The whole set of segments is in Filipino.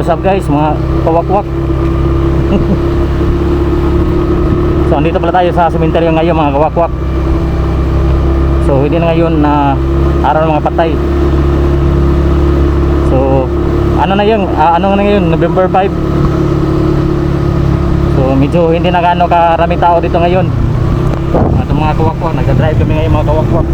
what's up guys, mga kawakwak. so, andito pala tayo sa sementeryo ngayon mga kawakwak. So, hindi na ngayon na araw ng mga patay. So, ano na yun? Ah, ano na ngayon? November 5. So, medyo hindi na gaano karaming tao dito ngayon. Ito mga kawakwak, nagda-drive kami ngayon mga kawakwak.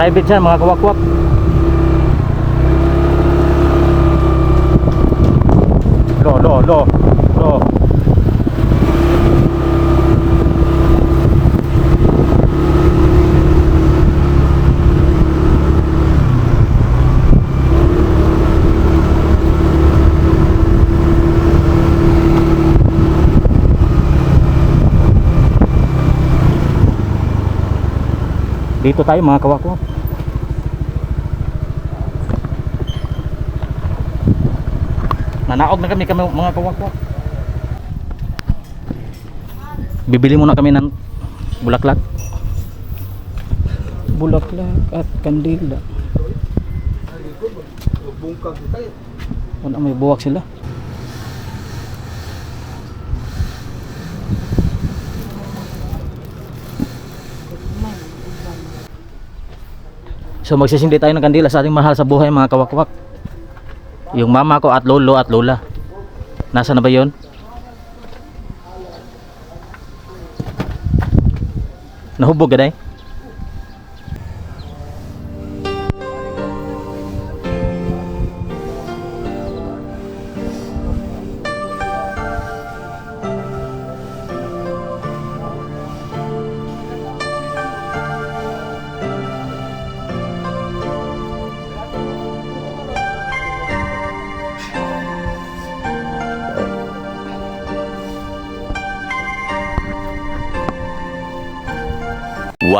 Private siya mga kawakwak. Lo, lo, lo, lo. Dito tayo mga kawakwak. Nanaog na kami kami mga kawakwak. Bibili muna kami ng bulaklak. Bulaklak at kandila. Wala may buwak sila. So magsisindi tayo ng kandila sa ating mahal sa buhay mga kawakwak. Yung mama ko at lolo at lola. Nasa na ba yon? Nahubog ka day?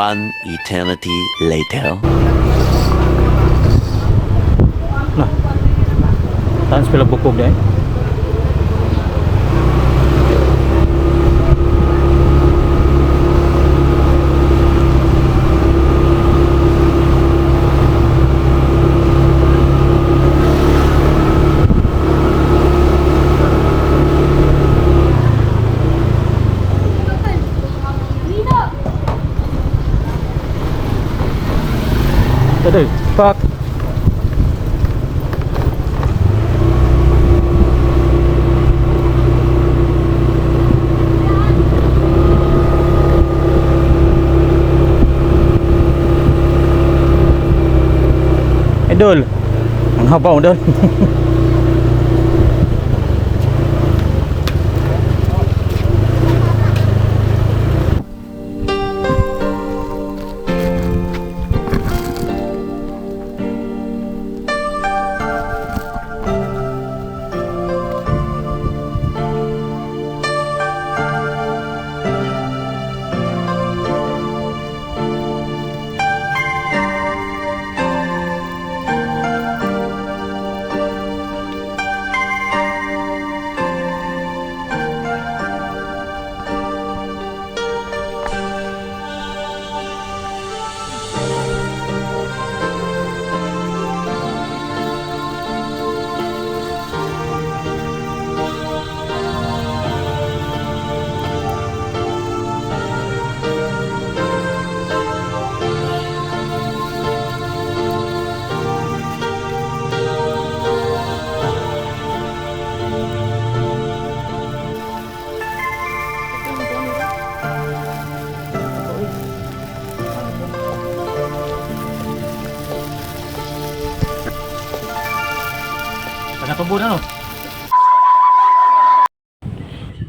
One eternity later. Na. Tan pila bukog day? sẽ được phát đơn học bổng đơn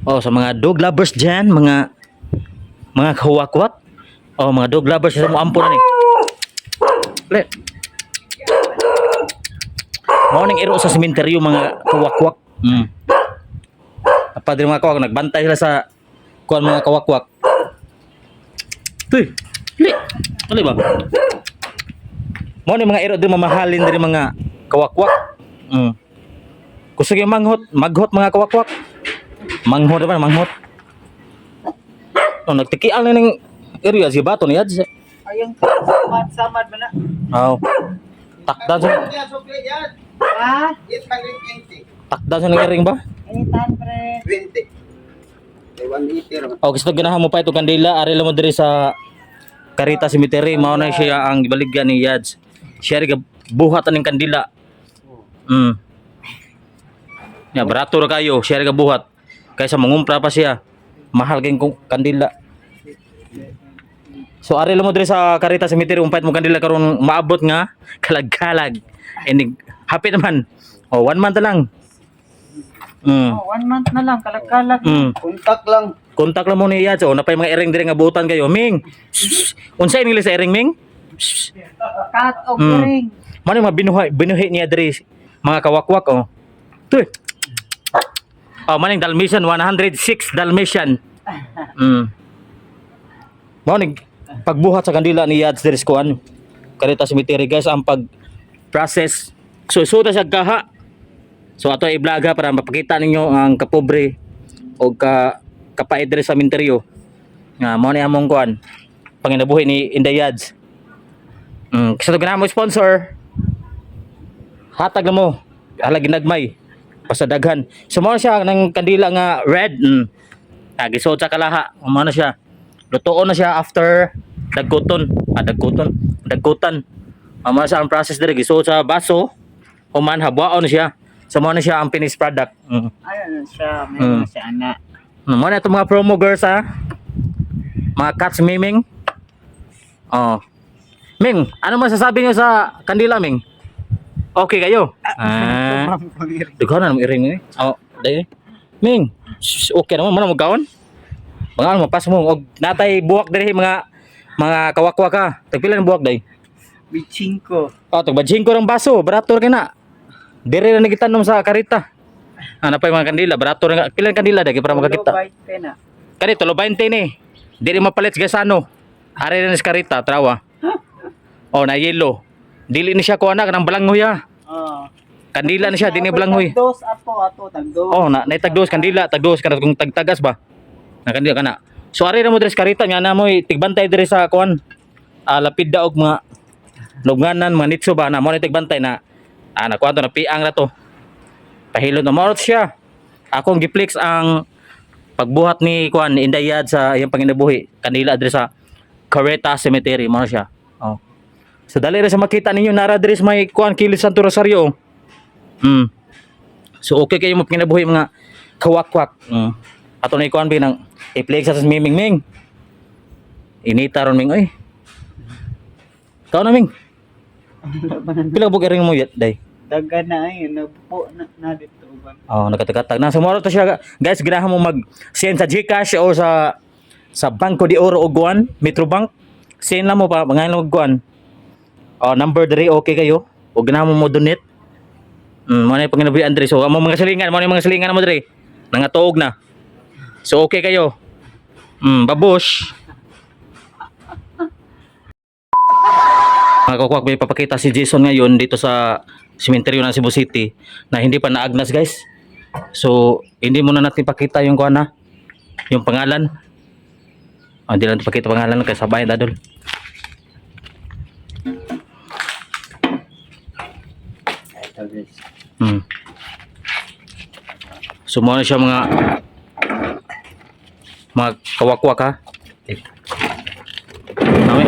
Oh, sa mga dog lovers dyan, mga mga kawakwak. Oh, mga dog lovers sa mo ampo na ni. Le. Morning iro sa sementeryo mga kawakwak. Mm. Apa din mga kawak nagbantay sila sa kuan mga kawakwak. Tuy. Le. Ali ba? Morning mga iro din mamahalin din mga kawakwak. Mm. Gusto yung manghot, maghot mga kawakwak. Manghot naman, manghot. Oh, nagtikial na ng area si Bato ni Yads. Ayang samad, samad man na. Oh. Takdan sa Yan, yan. Ha? 820. takdan sa ng ring ba? Itan, pre. 20. May 180 raman. Oh, gusto ganahan mo pa ito kandila, ari mo diri sa Carita Cemetery, mao na siya ang baligyan ni Yads. Siya rin buhat ng kandila. Mm. Ya, barato ra kayo, siya rin buhat. Kaysa mangumpra pa siya. Mahal kayong kandila. So ari mo diri sa Carita Cemetery, umpait mo kandila karon maabot nga kalag-kalag. And hapit naman. Oh, one month na lang. Mm. Oh, one month na lang, kalag-kalag. Mm. Contact lang. Kontak lang mo ni Yad. So, napay mga ering dire nga buutan kayo. Ming. Unsay nila sa ering Ming? Cut o Mm. ring. Mano mga binuhi, binuhi niya dire mga kawakwak oh. Tuy. Oh, maning Dalmatian 106 Dalmatian. Mm. Mao pagbuhat sa kandila ni Yad dire sa kuan. Karita cemetery guys ang pag process. So suda siya kaha. So ato i-vlog ha para mapakita ninyo ang kapobre o ka kapait dire sa cemeteryo. Nga mao ni among kuan. Panginabuhi ni Inday Yads. Mm, kasi ito mo sponsor. Hatag mo. Hala ginagmay. Pasadaghan. So mao siya ng kandila nga red. Mm. Ah, gisuot sa kalaha. Na siya. Lutoon na siya after dagkuton. Ah, dagkuton. Dagkutan. Na siya ang process dire gisuot sa baso. Human habwaon na siya. So na siya ang finished product. Mm. Ayun siya, Mm. meron na siya. Hmm, Muna itong mga promo girls ha. Mga cats miming. Oh. Ming, ano masasabi niyo sa kandila, Ming? Okay kayo? Ah. Dughan na naman iring eh. Oh, dahil. Ming, shh, okay naman. Muna magkaon? Mga ano, mapas mo. Og natay buwak diri mga mga kawakwak ka. Tagpila ng buwak day. Biching ko. Oh, tagbadjing ko ng baso. Barato ka na. Dire na nagitanom sa karita. Pa yung mga kandila? Barato na. Pila kandila dahil para makakita. Kani tulo 20 ni. Diri mapalit sa ano. Ari na ni karita trawa. Oh na yellow. Dili ni siya ko anak ng balanghoy ah. Oh. Kandila na siya dini balanghoy. Tagdos ato, ato, tagdos. Oh na naitagdos kandila tagdos kana kung tagtagas ba. Na kandila kana. So ari na mo diri sa karita nya na mo tigbantay diri sa kuan. Ah, lapid daog mga lugnanan mga nitso ba na mo tigbantay na ah na kuan to na piang na to. Pahilot na mo siya. Akong giflex ang pagbuhat ni kuan ni Indayad sa iyang panginabuhi kanila diri sa Careta Cemetery mo siya. So dali ra sa makita ninyo nara diri sa may kuan Kilis Santo Rosario. Mm. So okay kayo mo panginabuhi mga kawakwak. Mm. Ato na kuan binang i-flex sa miming ming. Inita ron ming oy. Kau na ming. Pila bug ring mo yet day. Daga na ay, nagpo na, na dito. uban. Oh, nakatakatag. Nasa moro to siya. Guys, ganahan mo mag-send sa GCash o sa sa Banco de Oro o Guan, Metrobank. Send lang mo pa, mga Guan. Oh, number diri okay kayo. O ganahan mo mo donate. Mm, mo na yung panginabuhi Andre. So, amo mga silingan, mo na mga silingan mo diri. Nangatuog na. So, okay kayo. Mm, babush. Mga kakwak, may papakita si Jason ngayon dito sa sementeryo ng Cebu City na hindi pa naagnas guys. So, hindi muna natin pakita yung kuha na, yung pangalan. Ah, hindi natin pakita pangalan kasi sabay dadol. Hmm. So, muna siya mga mga kawakwak ha. Nami.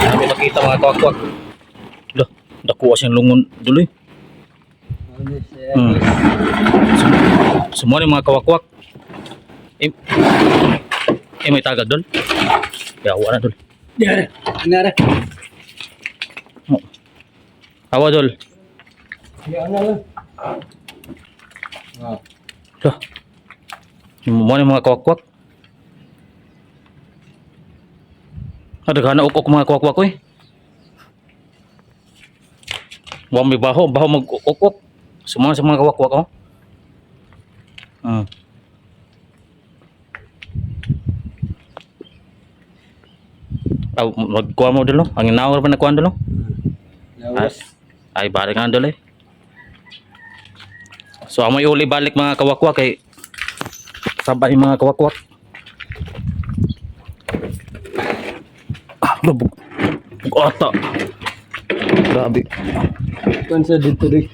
Nami makita mga kawakwak. Loh, dakuha siyang lungon duloy. Hmm. Semua ni mga kawakwak. Eh, eh may tagad doon. Yawa na doon. Nara, nara. Oh. Awa doon. Yan na lang. Loh. Semua ni mga kawakwak. Ada kana ukok mga kawakwak ko eh. Wa may baho, baho mag ukok. Semua sa mga kawakwak oh. Hmm. Aw, magkuha mo dulu. Ang inawar pa na kuha dulu. As, ay bari nga eh. So amoy uli balik mga kawakwak kay sabay mga kawakwak. Ah, bug. Bugata. Grabe. Kuan sa dito di.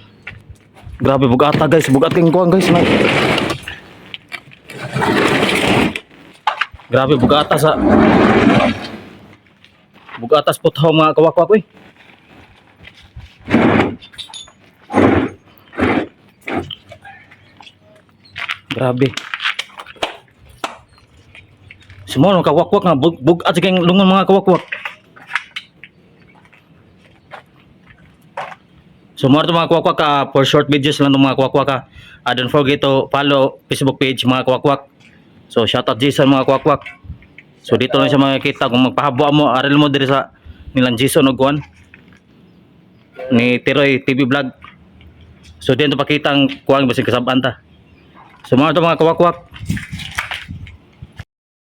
Grabe bugata guys, bugat king kuang guys. May. Grabe bugata sa Bugatas putaw mga kawakwak eh. Grabe. Semua mga kawakwak nga bug bugat kang lungon mga kawakwak. So more to mga kawakwak ka for short videos lang to mga kawakwak ka. Uh, don't forget to follow Facebook page mga kawakwak. So shout out Jason mga kawakwak. So dito lang siya makikita kung magpahabwa mo aral mo diri sa nilang Jason og kuan ni Tiroy TV vlog. So dito pakita ang kuan basig kasaban ta. So mga ito mga kawakwak.